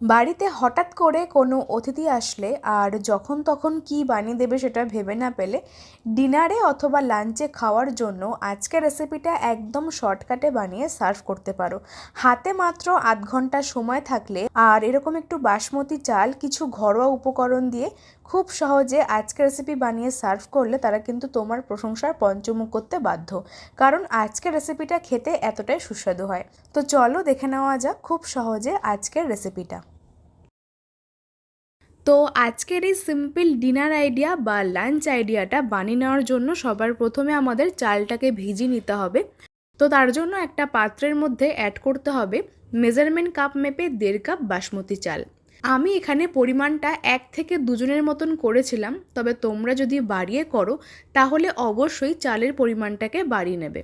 বাড়িতে হঠাৎ করে কোনো অতিথি আসলে আর যখন তখন কী বানিয়ে দেবে সেটা ভেবে না পেলে ডিনারে অথবা লাঞ্চে খাওয়ার জন্য আজকের রেসিপিটা একদম শর্টকাটে বানিয়ে সার্ভ করতে পারো। হাতে মাত্র আধ ঘণ্টা সময় থাকলে আর এরকম একটু বাসমতি চাল, কিছু ঘরোয়া উপকরণ দিয়ে খুব সহজে আজকের রেসিপি বানিয়ে সার্ভ করলে তারা কিন্তু তোমার প্রশংসার পঞ্চমুখ করতে বাধ্য। কারণ আজকের রেসিপিটা খেতে এতটাই সুস্বাদু হয়। তো চলো দেখে নেওয়া যাক খুব সহজে আজকের রেসিপিটা। তো আজকের এই সিম্পল ডিনার আইডিয়া বা লাঞ্চ আইডিয়াটা বানিয়ে নেওয়ার জন্য সবার প্রথমে আমাদের চালটাকে ভিজিয়ে নিতে হবে। তো তার জন্য একটা পাত্রের মধ্যে অ্যাড করতে হবে মেজারমেন্ট কাপ মেপে দেড় কাপ বাসমতি চাল। আমি এখানে পরিমাণটা এক থেকে দুজনের মতন করেছিলাম, তবে তোমরা যদি বাড়িয়ে করো, তাহলে অবশ্যই চালের পরিমাণটাকে বাড়িয়ে নেবে।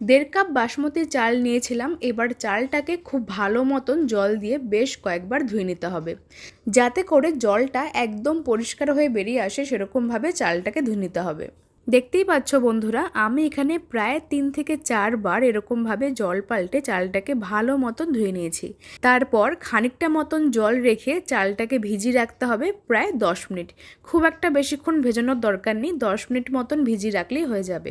দেড় কাপ বাসমতি চাল নিয়েছিলাম, এবার চালটাকে খুব ভালো মতন জল দিয়ে বেশ কয়েকবার ধুয়ে নিতে হবে। যাতে করে জলটা একদম পরিষ্কার হয়ে বেরিয়ে আসে, সেরকমভাবে চালটাকে ধুয়ে নিতে হবে। দেখতেই পাচ্ছ বন্ধুরা, আমি এখানে প্রায় তিন থেকে চারবার এরকমভাবে জল পাল্টে চালটাকে ভালো মতন ধুয়ে নিয়েছি। তারপর খানিকটা মতন জল রেখে চালটাকে ভিজিয়ে রাখতে হবে প্রায় দশ মিনিট। খুব একটা বেশিক্ষণ ভেজানোর দরকার নেই, দশ মিনিট মতন ভিজিয়ে রাখলেই হয়ে যাবে।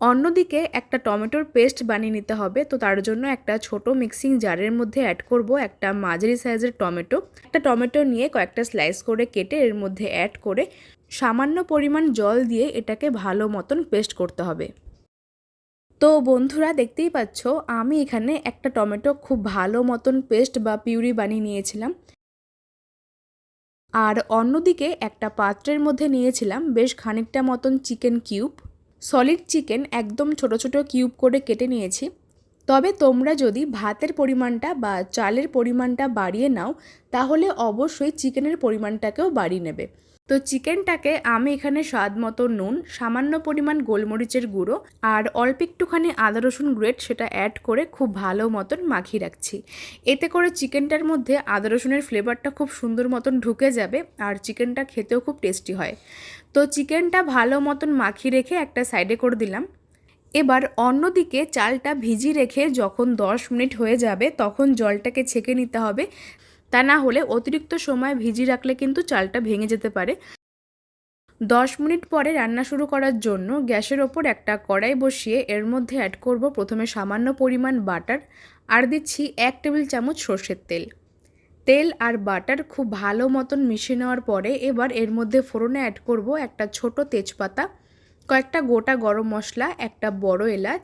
অন্যদিকে একটা টমেটোর পেস্ট বানিয়ে নিতে হবে, তো তার জন্য একটা ছোট মিক্সিং জারের মধ্যে অ্যাড করব একটা মাঝারি সাইজের টমেটো। একটা টমেটো নিয়ে কয়েকটা স্লাইস করে কেটে এর মধ্যে অ্যাড করে সামান্য পরিমাণ জল দিয়ে এটাকে ভালো মতন পেস্ট করতে হবে। তো বন্ধুরা, দেখতেই পাচ্ছ, আমি এখানে একটা টমেটো খুব ভালো মতন পেস্ট বা পিউরি বানিয়ে নিয়েছিলাম। আর অন্যদিকে একটা পাত্রের মধ্যে নিয়েছিলাম বেশ খানিকটা মতন চিকেন কিউব। সলিড চিকেন একদম ছোট ছোট কিউব করে কেটে নিয়েছি। তবে তোমরা যদি ভাতের পরিমাণটা বা চালের পরিমাণটা বাড়িয়ে নাও, তাহলে অবশ্যই চিকেনের পরিমাণটাকেও বাড়িয়ে নেবে। তো চিকেনটাকে আমি এখানে স্বাদ মতো নুন, সামান্য পরিমাণ গোলমরিচের গুঁড়ো আর অল্প একটুখানি আদা রসুন গ্রেট সেটা অ্যাড করে খুব ভালো মতন মাখিয়ে রাখছি। এতে করে চিকেনটার মধ্যে আদা রসুনের ফ্লেভারটা খুব সুন্দর মতন ঢুকে যাবে আর চিকেনটা খেতেও খুব টেস্টি হয়। তো চিকেনটা ভালো মতন মাখিয়ে রেখে একটা সাইডে করে দিলাম। এবার অন্যদিকে চালটা ভিজি রেখে যখন দশ মিনিট হয়ে যাবে তখন জলটাকে ছেঁকে নিতে হবে। তা না হলে অতিরিক্ত সময় ভিজিয়ে রাখলে কিন্তু চালটা ভেঙে যেতে পারে। দশ মিনিট পরে রান্না শুরু করার জন্য গ্যাসের ওপর একটা কড়াই বসিয়ে এর মধ্যে অ্যাড করব প্রথমে সামান্য পরিমাণ বাটার আর দিচ্ছি এক টেবিল চামচ সর্ষের তেল। তেল আর বাটার খুব ভালো মতন মিশিয়ে নেওয়ার পরে এবার এর মধ্যে ফোড়নে অ্যাড করব একটা ছোট তেজপাতা, কয়েকটা গোটা গরম মশলা, একটা বড় এলাচ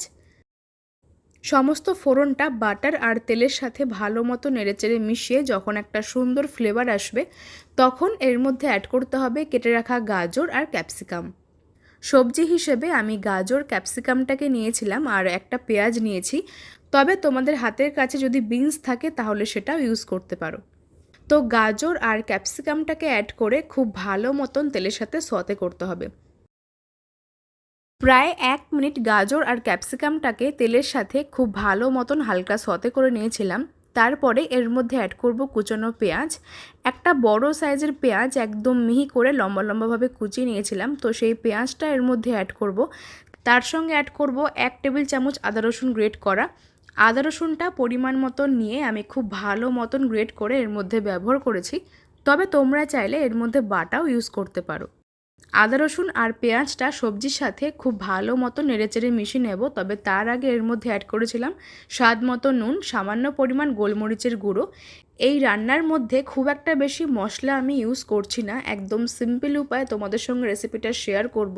সমস্ত ফোড়নটা বাটার আর তেলের সাথে ভালো মতো নেড়েচেড়ে মিশিয়ে যখন একটা সুন্দর ফ্লেভার আসবে, তখন এর মধ্যে অ্যাড করতে হবে কেটে রাখা গাজর আর ক্যাপসিকাম। সবজি হিসেবে আমি গাজর, ক্যাপসিকামটাকে নিয়েছিলাম আর একটা পেঁয়াজ নিয়েছি। তবে তোমাদের হাতের কাছে যদি বিনস থাকে, তাহলে সেটাও ইউজ করতে পারো। তো গাজর আর ক্যাপসিকামটাকে অ্যাড করে খুব ভালো মতন তেলের সাথে সতে করতে হবে। প্রায় এক মিনিট গাজর আর ক্যাপসিকামটাকে তেলের সাথে খুব ভালো মতন হালকা সতে করে নিয়েছিলাম। তারপরে এর মধ্যে অ্যাড করব কুচানো পেঁয়াজ। একটা বড় সাইজের পেঁয়াজ একদম মিহি করে লম্বা লম্বাভাবে কুচিয়ে নিয়েছিলাম। তো সেই পেঁয়াজটা এর মধ্যে অ্যাড করব। তার সঙ্গে অ্যাড করব এক টেবিল চামচ আদা রসুন গ্রেট করা। আদা রসুনটা পরিমাণ মতন নিয়ে আমি খুব ভালো মতন গ্রেট করে এর মধ্যে ব্যবহার করেছি। তবে তোমরা চাইলে এর মধ্যে বাটাও ইউজ করতে পারো। আদা, রসুন আর পেঁয়াজটা সবজির সাথে খুব ভালো মতো নেড়েচেড়ে মিশিয়ে নেব। তবে তার আগে এর মধ্যে অ্যাড করেছিলাম স্বাদ মতো নুন, সামান্য পরিমাণ গোলমরিচের গুঁড়ো। এই রান্নার মধ্যে খুব একটা বেশি মশলা আমি ইউজ করছি না। একদম সিম্পল উপায়ে তোমাদের সঙ্গে রেসিপিটা শেয়ার করব।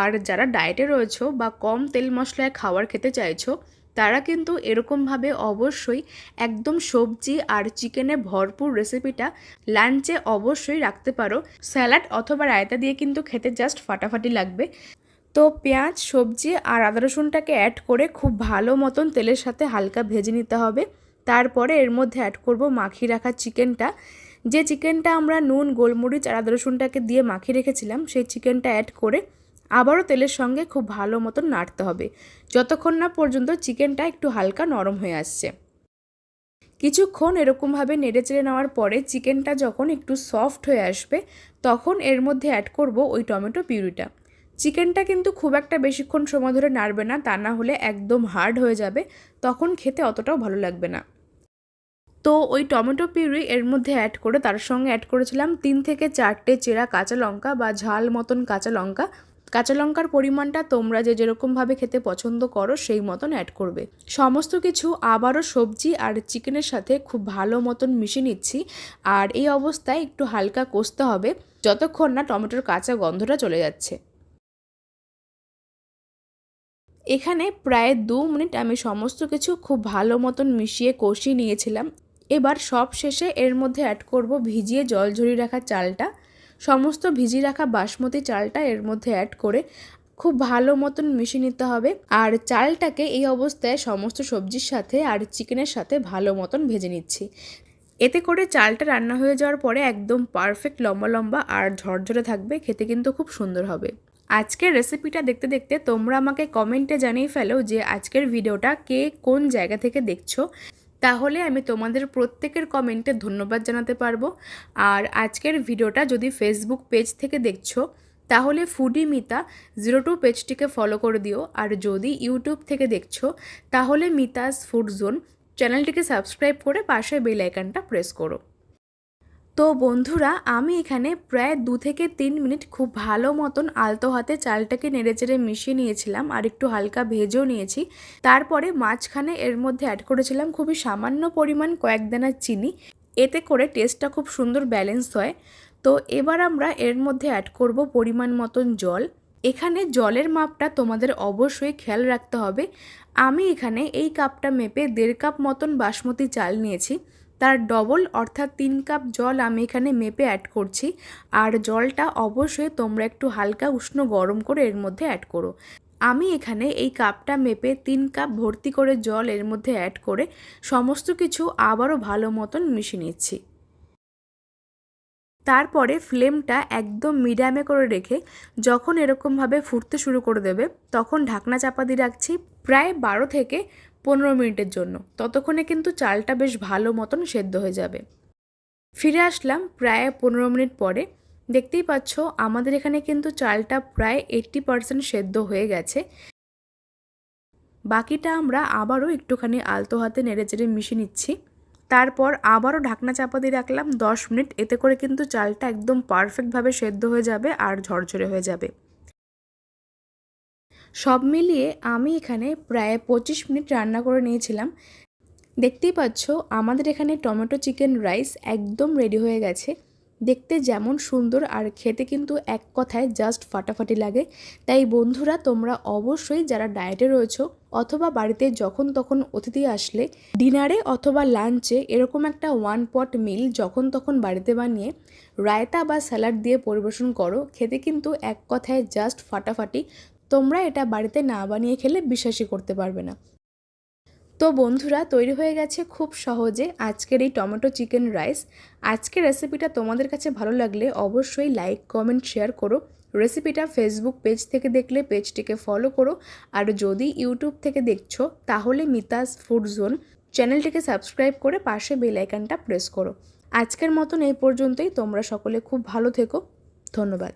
আর যারা ডায়েটে রয়েছো বা কম তেল মশলায় খাবার খেতে চাইছো তারা কিন্তু এরকমভাবে অবশ্যই একদম সবজি আর চিকেনে ভরপুর রেসিপিটা লাঞ্চে অবশ্যই রাখতে পারো। স্যালাড অথবা রায়তা দিয়ে কিন্তু খেতে জাস্ট ফাটাফাটি লাগবে। তো পেঁয়াজ, সবজি আর আদা রসুনটাকে অ্যাড করে খুব ভালো মতন তেলের সাথে হালকা ভেজে নিতে হবে। তারপরে এর মধ্যে অ্যাড করব মাখিয়ে রাখা চিকেনটা। যে চিকেনটা আমরা নুন, গোলমরিচ আর আদা রসুনটাকে দিয়ে মাখিয়ে রেখেছিলাম, সেই চিকেনটা অ্যাড করে আবারও তেলের সঙ্গে খুব ভালো মতন নাড়তে হবে। যতক্ষণ না পর্যন্ত চিকেনটা একটু হালকা নরম হয়ে আসছে। কিছুক্ষণ এরকমভাবে নেড়ে চেড়ে নেওয়ার পরে চিকেনটা যখন একটু সফট হয়ে আসবে, তখন এর মধ্যে অ্যাড করব ওই টমেটো পিউরিটা। চিকেনটা কিন্তু খুব একটা বেশিক্ষণ সময় ধরে নাড়বে না, তা না হলে একদম হার্ড হয়ে যাবে, তখন খেতে অতটাও ভালো লাগবে না। তো ওই টমেটো পিউরি এর মধ্যে অ্যাড করে তার সঙ্গে অ্যাড করেছিলাম তিন থেকে চারটে চেরা কাঁচা লঙ্কা বা ঝাল মতন কাঁচা লঙ্কা কাঁচা লঙ্কার পরিমাণটা তোমরা যে যেরকমভাবে খেতে পছন্দ করো সেই মতন অ্যাড করবে। সমস্ত কিছু আবারও সবজি আর চিকেনের সাথে খুব ভালো মতন মিশিয়ে নিচ্ছি। আর এই অবস্থায় একটু হালকা কষতে হবে, যতক্ষণ না টমেটোর কাঁচা গন্ধটা চলে যাচ্ছে। এখানে প্রায় দু মিনিট আমি সমস্ত কিছু খুব ভালো মতন মিশিয়ে কষিয়ে নিয়েছিলাম। এবার সব শেষে এর মধ্যে অ্যাড করব ভিজিয়ে জল ঝরিয়ে রাখা চালটা। সমস্ত ভিজিয়ে রাখা বাসমতি চালটা এর মধ্যে অ্যাড করে খুব ভালো মতন মিশিয়ে নিতে হবে। আর চালটাকে এই অবস্থায় সমস্ত সবজির সাথে আর চিকেনের সাথে ভালো মতন ভেজে নিচ্ছি। এতে করে চালটা রান্না হয়ে যাওয়ার পরে একদম পারফেক্ট লম্বা লম্বা আর ঝরঝরে থাকবে, খেতে কিন্তু খুব সুন্দর হবে। আজকের রেসিপিটা দেখতে দেখতে তোমরা আমাকে কমেন্টে জানিয়ে ফেলো যে আজকের ভিডিওটা কে কোন জায়গা থেকে দেখছ। তাহলে আমি তোমাদের প্রত্যেকের কমেন্টে ধন্যবাদ জানাতে পারব। আর আজকের ভিডিওটা যদি ফেসবুক পেজ থেকে দেখছ, তাহলে ফুডি মিতা জিরো টু পেজটিকে ফলো করে দিও। আর যদি ইউটিউব থেকে দেখছ, তাহলে মিতাস ফুড জোন চ্যানেলটিকে সাবস্ক্রাইব করে পাশে বেল আইকনটা প্রেস করো। তো বন্ধুরা, আমি এখানে প্রায় দু থেকে তিন মিনিট খুব ভালো মতন আলতো হাতে চালটাকে নেড়েচেড়ে মিশিয়ে নিয়েছিলাম আর একটু হালকা ভেজেও নিয়েছি। তারপরে মাঝখানে এর মধ্যে অ্যাড করেছিলাম খুবই সামান্য পরিমাণ কয়েক দানা চিনি। এতে করে টেস্টটা খুব সুন্দর ব্যালেন্স হয়। তো এবার আমরা এর মধ্যে অ্যাড করব পরিমাণ মতন জল। এখানে জলের মাপটা তোমাদের অবশ্যই খেয়াল রাখতে হবে। আমি এখানে এই কাপটা মেপে দেড় কাপ মতন বাসমতি চাল নিয়েছি। তার ডবল অর্থাৎ তিন কাপ জল আমি এখানে মেপে অ্যাড করছি। আর জলটা অবশ্যই তোমরা একটু হালকা উষ্ণ গরম করে এর মধ্যে অ্যাড করো। আমি এখানে এই কাপটা মেপে তিন কাপ ভর্তি করে জল এর মধ্যে অ্যাড করে সমস্ত কিছু আবারও ভালো মতন মিশিয়ে নিচ্ছি। তারপরে ফ্লেমটা একদম মিডিয়ামে করে রেখে যখন এরকমভাবে ফুটতে শুরু করে দেবে, তখন ঢাকনা চাপা দিয়ে রাখছি। প্রায় বারো থেকে পনেরো মিনিটের জন্য। ততক্ষণে কিন্তু চালটা বেশ ভালো মতন সেদ্ধ হয়ে যাবে। ফিরে আসলাম প্রায় পনেরো মিনিট পরে। দেখতেই পাচ্ছ, আমাদের এখানে কিন্তু চালটা প্রায় এইট্টি পারসেন্ট সেদ্ধ হয়ে গেছে। বাকিটা আমরা আবারও একটুখানি আলতো হাতে নেড়ে চেড়ে মিশিয়ে নিচ্ছি। তারপর আবারও ঢাকনা চাপা দিয়ে রাখলাম দশ মিনিট। এতে করে কিন্তু চালটা একদম পারফেক্টভাবে সেদ্ধ হয়ে যাবে আর ঝরঝরে হয়ে যাবে। সব মিলিয়ে আমি এখানে প্রায় পঁচিশ মিনিট রান্না করে নিয়েছিলাম। দেখতেই পাচ্ছ, আমাদের এখানে টমেটো চিকেন রাইস একদম রেডি হয়ে গেছে। দেখতে যেমন সুন্দর আর খেতে কিন্তু এক কথায় জাস্ট ফাটাফাটি লাগে। তাই বন্ধুরা, তোমরা অবশ্যই যারা ডায়েটে রয়েছো অথবা বাড়িতে যখন তখন অতিথি আসলে, ডিনারে অথবা লাঞ্চে এরকম একটা ওয়ান পট মিল যখন তখন বাড়িতে বানিয়ে রায়তা বা স্যালাড দিয়ে পরিবেশন করো, খেতে কিন্তু এক কথায় জাস্ট ফাটাফাটি। তোমরা এটা বাড়িতে না বানিয়ে খেলে বিশ্বাসই করতে পারবে না। তো বন্ধুরা, তৈরি হয়ে গেছে খুব সহজে আজকের এই টমেটো চিকেন রাইস। আজকের রেসিপিটা তোমাদের কাছে ভালো লাগলে অবশ্যই লাইক, কমেন্ট, শেয়ার করো। রেসিপিটা ফেসবুক পেজ থেকে দেখলে পেজটিকে ফলো করো। আর যদি ইউটিউব থেকে দেখছ, তাহলে মিতাস ফুড জোন চ্যানেলটিকে সাবস্ক্রাইব করে পাশে বেলাইকানটা প্রেস করো। আজকের মতন এই পর্যন্তই। তোমরা সকলে খুব ভালো থেকো। ধন্যবাদ।